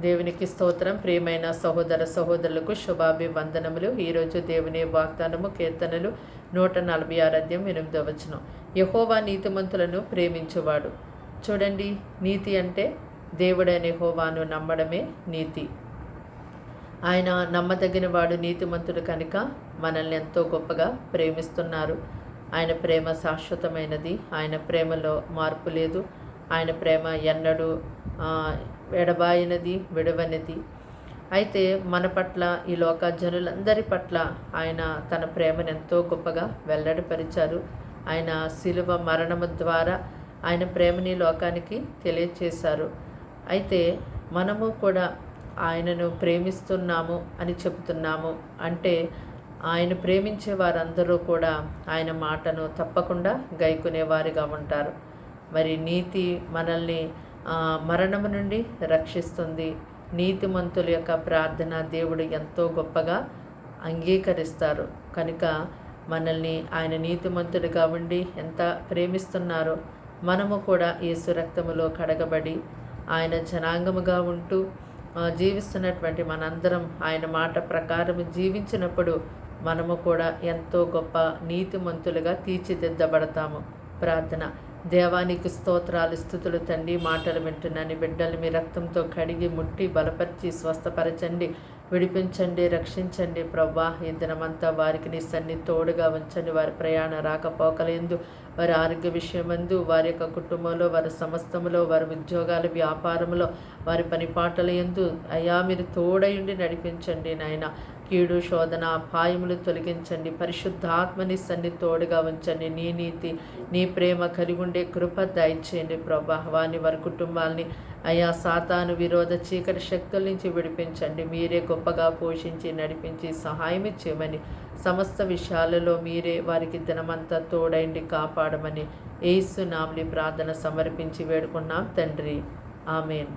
దేవునికి స్తోత్రం. ప్రియమైన సహోదర సహోదరులకు శుభాభివందనములు. ఈరోజు దేవుని వాగ్దానము కీర్తనలు నూట నలభై ఆరాధ్యం ఎనిమిదో వచనం. యహోవా నీతిమంతులను ప్రేమించువాడు. చూడండి నీతి అంటే దేవుడైన యహోవాను నమ్మడమే నీతి. ఆయన నమ్మదగిన వాడు నీతిమంతుడు కనుక మనల్ని ఎంతో గొప్పగా ప్రేమిస్తున్నారు. ఆయన ప్రేమ శాశ్వతమైనది. ఆయన ప్రేమలో మార్పు లేదు. ఆయన ప్రేమ ఎన్నడూ ఎడబాయినది విడవనిది. అయితే మన పట్ల ఈ లోక జనులందరి పట్ల ఆయన తన ప్రేమను ఎంతో గొప్పగా వెల్లడిపరిచారు. ఆయన శిలువ మరణము ద్వారా ఆయన ప్రేమని లోకానికి తెలియచేశారు. అయితే మనము కూడా ఆయనను ప్రేమిస్తున్నాము అని చెబుతున్నాము అంటే ఆయన ప్రేమించే వారందరూ కూడా ఆయన మాటను తప్పకుండా గైకునేవారిగా ఉంటారు. మరి నీతి మనల్ని మరణము నుండి రక్షిస్తుంది. నీతిమంతుల యొక్క ప్రార్థన దేవుడు ఎంతో గొప్పగా అంగీకరిస్తారు. కనుక మనల్ని ఆయన నీతిమంతుడిగా ఉండి ఎంత ప్రేమిస్తున్నారో మనము కూడా యేసు రక్తములో కడగబడి ఆయన జనాంగముగా ఉంటూ జీవిస్తున్నటువంటి మనందరం ఆయన మాట ప్రకారం జీవించినప్పుడు మనము కూడా ఎంతో గొప్ప నీతిమంతులుగా తీర్చిదిద్దబడతాము. ప్రార్థన. దేవానికి స్తోత్రాలు స్థుతులు తండ్రి మాటలు వింటున్నాను. బిడ్డలు మీ రక్తంతో కడిగి ముట్టి బలపరిచి స్వస్థపరచండి. విడిపించండి రక్షించండి ప్రభా. ఈ దినమంతా వారికి నీ సన్ని తోడుగా ఉంచండి. వారి ప్రయాణ రాకపోకలందు వారి ఆరోగ్య విషయమందు వారి యొక్క కుటుంబంలో వారి సమస్తములో వారి ఉద్యోగాల వ్యాపారంలో వారి పనిపాటల ఎందు అయా మీరు తోడయుండి నడిపించండి నాయన. కీడు శోధన అపాయములు తొలగించండి. పరిశుద్ధాత్మని సన్ని తోడుగా ఉంచండి. నీ నీతి నీ ప్రేమ కలిగి ఉండే కృప దయచేయండి ప్రభా. వారిని వారి కుటుంబాల్ని అయా సాతాను విరోధ చీకటి శక్తుల నుంచి విడిపించండి. మీరే గొప్పగా పోషించి నడిపించి సహాయం ఇచ్చేమని సమస్త విషయాలలో మీరే వారికి దినమంతా తోడైండి కాపాడమని ఏసు నామ్ని ప్రార్థన సమర్పించి వేడుకున్నాం తండ్రి. ఆమెన్.